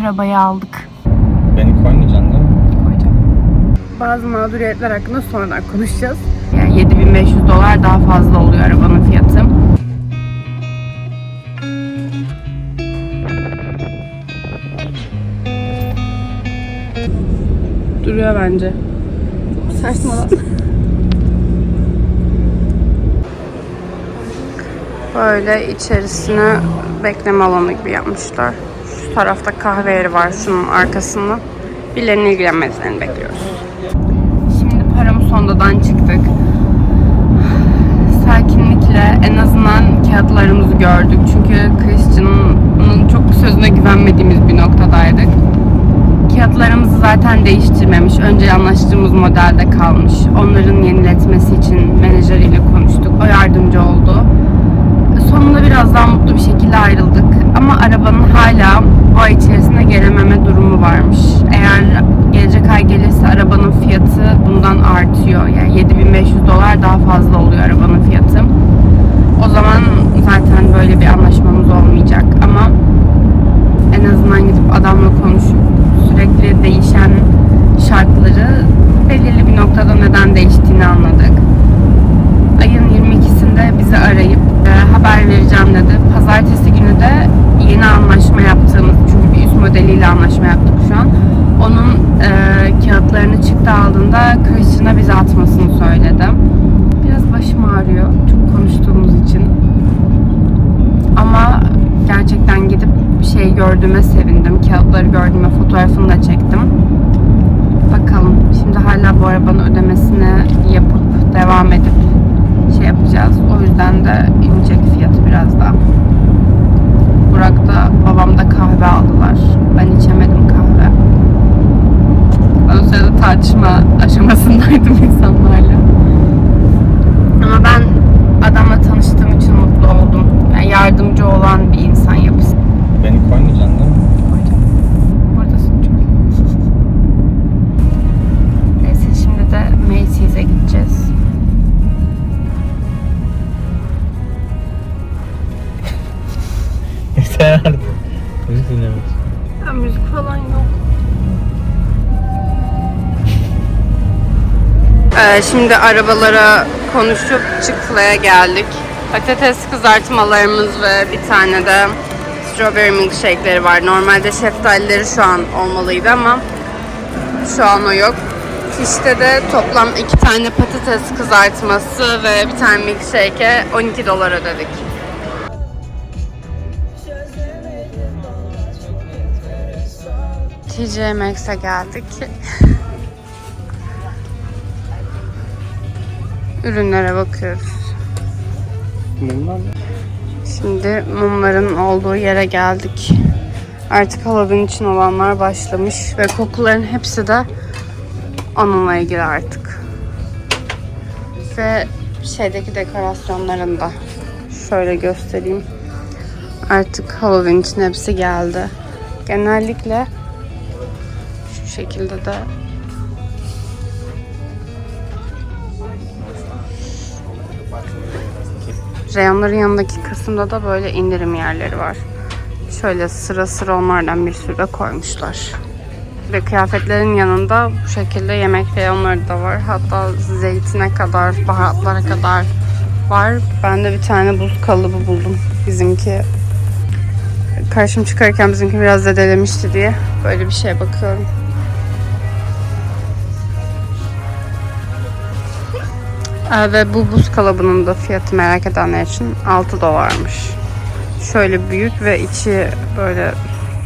arabayı aldık. Beni koymayacaksın değil mi? Koyacağım. Bazı mağduriyetler hakkında sonradan konuşacağız. Yani 7500 dolar daha fazla oluyor arabanın fiyatı. Duruyor bence. Saçmalama. Böyle içerisine bekleme alanı gibi yapmışlar. Tarafta kahve yeri var şunun arkasında. Birilerinin ilgilenmesini bekliyoruz. Şimdi Paramosonda'dan çıktık. Sakinlikle en azından kağıtlarımızı gördük. Çünkü Christian'ın çok sözüne güvenmediğimiz bir noktadaydık. Kağıtlarımızı zaten değiştirmemiş. Önce anlaştığımız modelde kalmış. Onların yeniletmesi için menajeriyle konuştuk. O yardımcı oldu. Sonunda biraz daha mutlu bir şekilde ayrıldık. Ama arabanın hala bu ay içerisinde gelememe durumu varmış. Eğer gelecek ay gelirse arabanın fiyatı bundan artıyor. Yani 7500 dolar daha fazla oluyor arabanın fiyatı. O zaman zaten böyle bir anlaşmamız olmayacak. Ama en azından gidip adamla konuşup sürekli değişen şartları belirli bir noktada neden değiştiğini anladık. Ayın 22'sinde bizi arayıp haber vereceğim dedi. Pazartesi günü de yeni anlaşma yaptığımız, çünkü bir üst modeliyle anlaşma yaptık şu an. Onun e, kağıtlarını çıktı aldığında Christian'a bize atmasını söyledim. Biraz başım ağrıyor çok konuştuğumuz için. Ama gerçekten gidip bir şey gördüğüme sevindim. Kağıtları gördüğüme fotoğrafını da çektim. Bakalım. Şimdi hala bu arabanın ödemesini yapıp devam şimdi arabalara konuşup Chick-fil-A'ya geldik. Patates kızartmalarımız ve bir tane de strawberry milkshake'leri var. Normalde şeftalileri şu an olmalıydı ama şu an o yok. Fişte de toplam iki tane patates kızartması ve bir tane milkshake'e 12 dolar ödedik. TJ Maxx'e geldik. Ürünlere bakıyoruz. Bunlar Şimdi mumların olduğu yere geldik. Artık Halloween için olanlar başlamış ve kokuların hepsi de onunla ilgili artık. Ve şeydeki dekorasyonların da şöyle göstereyim. Artık Halloween için hepsi geldi. Genellikle şu şekilde de Reyonların yanındaki kısımda da böyle indirim yerleri var. Şöyle sıra sıra onlardan bir sürü de koymuşlar. Ve kıyafetlerin yanında bu şekilde yemek reyonları da var. Hatta zeytine kadar, baharatlara kadar var. Ben de bir tane buz kalıbı buldum. Bizimki karşım çıkarken bizimki biraz zedelemişti diye böyle bir şeye bakıyorum. Ee, ve bu buz kalıbının da fiyatı merak edenler için 6 dolarmış. Şöyle büyük ve içi böyle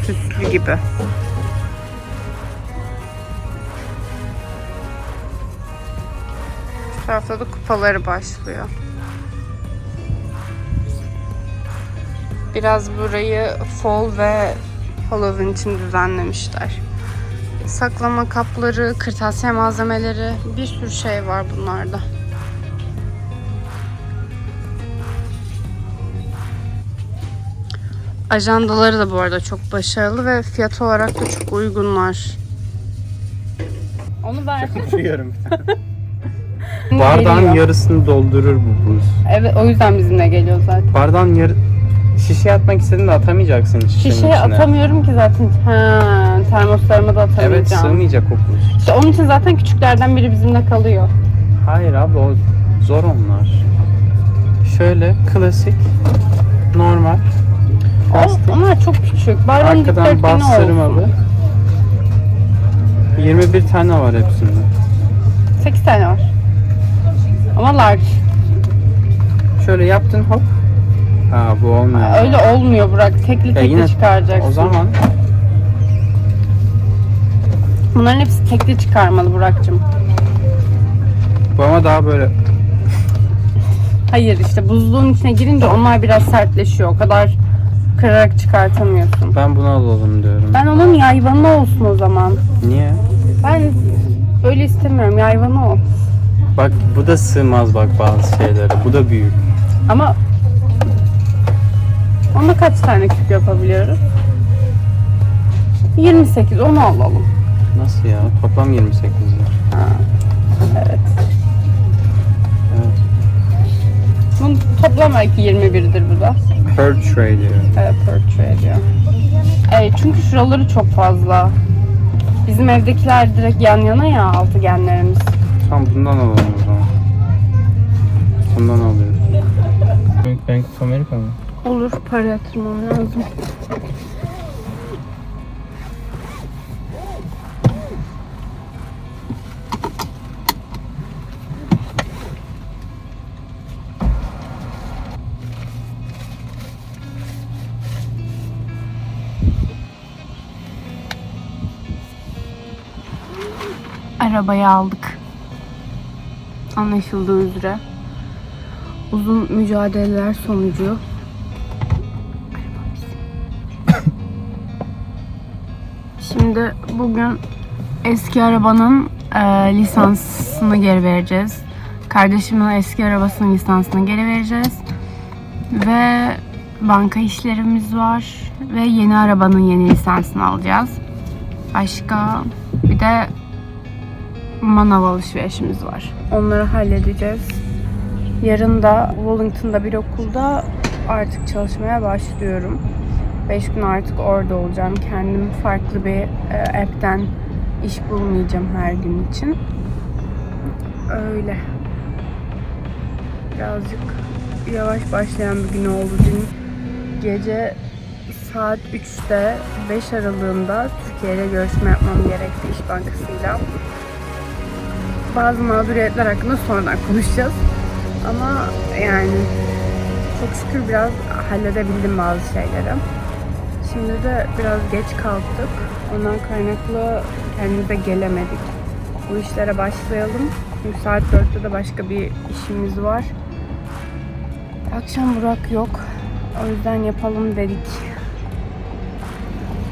süslü gibi. Şu tarafta da kupaları başlıyor. Biraz burayı fall ve Halloween için düzenlemişler. Saklama kapları, kırtasiye malzemeleri, bir sürü şey var bunlarda. Ajandaları da bu arada çok başarılı ve fiyat olarak da çok uygunlar. Onu ver. Yapıyorum. Bardağın yarısını doldurur bu buz. Evet o yüzden bizimle geliyor zaten. Bardağın yarı... Şişeye atmak istediğinde atamayacaksın şişenin Şişeye içine. atamıyorum ki zaten. Ha, termoslarıma da atamayacağım. Evet sığmayacak o buz. İşte onun için zaten küçüklerden biri bizimle kalıyor. Hayır abi o zor onlar. Şöyle klasik normal plastik onlar çok küçük. Onun arkadan dikdörtgeni bastırmalı. olsun. 21 tane var hepsinde. 8 tane var. Ama large. Şöyle yaptın hop. Ha bu olmuyor. Öyle olmuyor Burak. Tekli Ya tekli yine çıkaracaksın. o zaman Bunların hepsi tekli çıkarmalı Burak'cığım. bu ama daha böyle Hayır işte buzluğun içine girince onlar biraz sertleşiyor. O kadar kırarak çıkartamıyorsun. ben bunu alalım diyorum. Ben onun yayvanı olsun o zaman. Niye? Ben öyle istemiyorum. Yayvanı o. Bak bu da sığmaz bak bazı şeylere. Bu da büyük. Ama onda kaç tane küp yapabiliyoruz? 28. Onu alalım. Nasıl ya? Toplam 28 lira. Evet. Evet. Bunun toplam belki 21'dir bu da. Per tray diyor. Evet, portray diyor. Evet, çünkü şuraları çok fazla. Bizim evdekiler direkt yan yana ya altıgenlerimiz. Tamam bundan alalım o zaman. Bundan alıyoruz. Bank of America mı? Olur, para yatırmam lazım. Arabayı aldık. Anlaşıldığı üzere. Uzun mücadeleler sonucu Şimdi bugün eski arabanın e, lisansını geri vereceğiz. Kardeşimin eski arabasının lisansını geri vereceğiz. Ve banka işlerimiz var. Ve yeni arabanın yeni lisansını alacağız. Başka bir de manav alışverişimiz var. Onları halledeceğiz. Yarın da Wellington'da bir okulda artık çalışmaya başlıyorum. 5 gün artık orada olacağım. Kendim farklı bir e, app'ten iş bulmayacağım her gün için. Öyle. Birazcık yavaş başlayan bir gün oldu dün. Gece saat 3'te 5 aralığında Türkiye'yle görüşme yapmam gerekti İş Bankası'yla. Bazı mağduriyetler hakkında sonradan konuşacağız. Ama yani çok şükür biraz halledebildim bazı şeyleri. Şimdi de biraz geç kalktık. Ondan kaynaklı kendimize gelemedik. Bu işlere başlayalım. Çünkü saat 4'te de başka bir işimiz var. Akşam Burak yok. O yüzden yapalım dedik.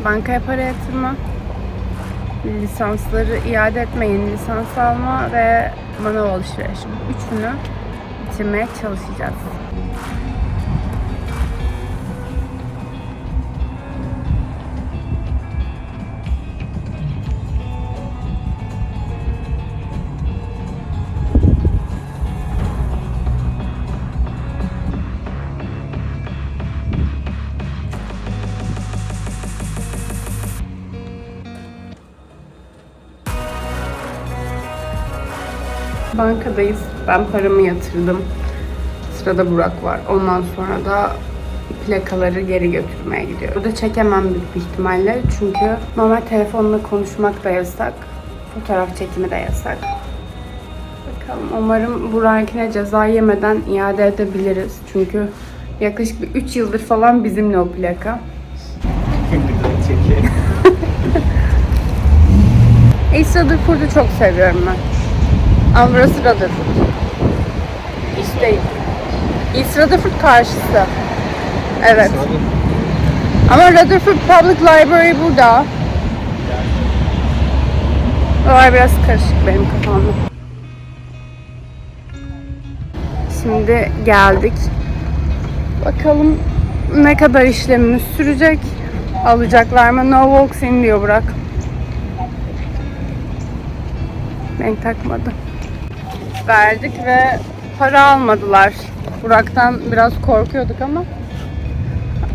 Bankaya para yatırma, lisansları iade etme, yeni lisans alma ve manav alışverişi. Bu Üçünü bitirmeye çalışacağız. Bankadayız. Ben paramı yatırdım. Sırada Burak var. Ondan sonra da plakaları geri götürmeye gidiyor. Burada çekemem büyük bir ihtimalle. Çünkü normal telefonla konuşmak da yasak. Fotoğraf çekimi de yasak. Bakalım. Umarım Burak'ine ceza yemeden iade edebiliriz. Çünkü yaklaşık bir 3 yıldır falan bizimle o plaka. East Rutherford'u çok seviyorum ben. Ama burası Rutherford. East değil. East Rutherford karşısı. Evet. Ama Rutherford Public Library burada. Olay biraz karışık benim kafamda. Şimdi geldik. Bakalım ne kadar işlemimiz sürecek. Alacaklar mı? No walks in diyor Burak. Renk takmadı. Verdik ve para almadılar. Burak'tan biraz korkuyorduk ama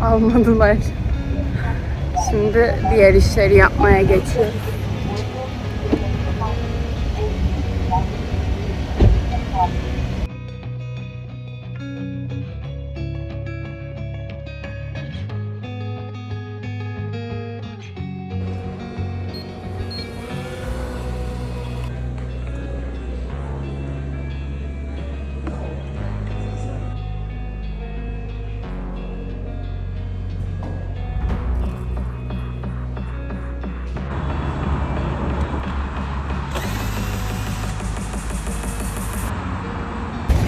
Almadılar. Şimdi diğer işleri yapmaya geçiyoruz.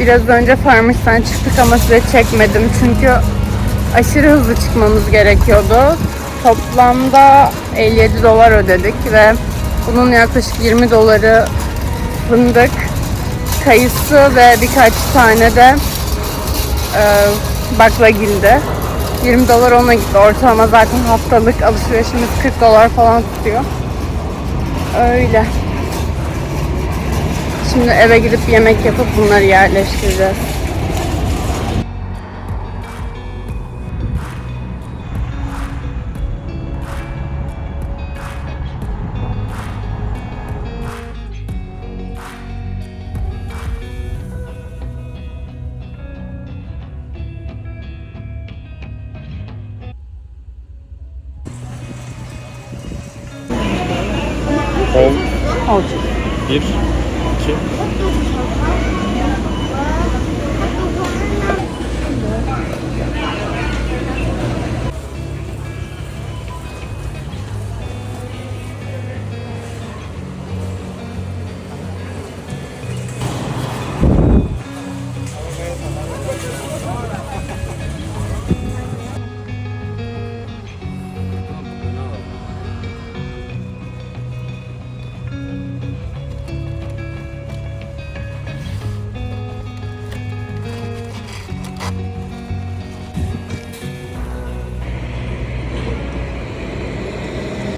Biraz önce Farmers'tan çıktık ama size çekmedim çünkü aşırı hızlı çıkmamız gerekiyordu. Toplamda 57 dolar ödedik ve bunun yaklaşık 20 doları fındık, kayısı ve birkaç tane de e, baklagildi. 20 dolar ona gitti. Ortalama zaten haftalık alışverişimiz 40 dolar falan tutuyor. Öyle. Şimdi eve gidip yemek yapıp bunları yerleştireceğiz. On, Olacak. bir, iki,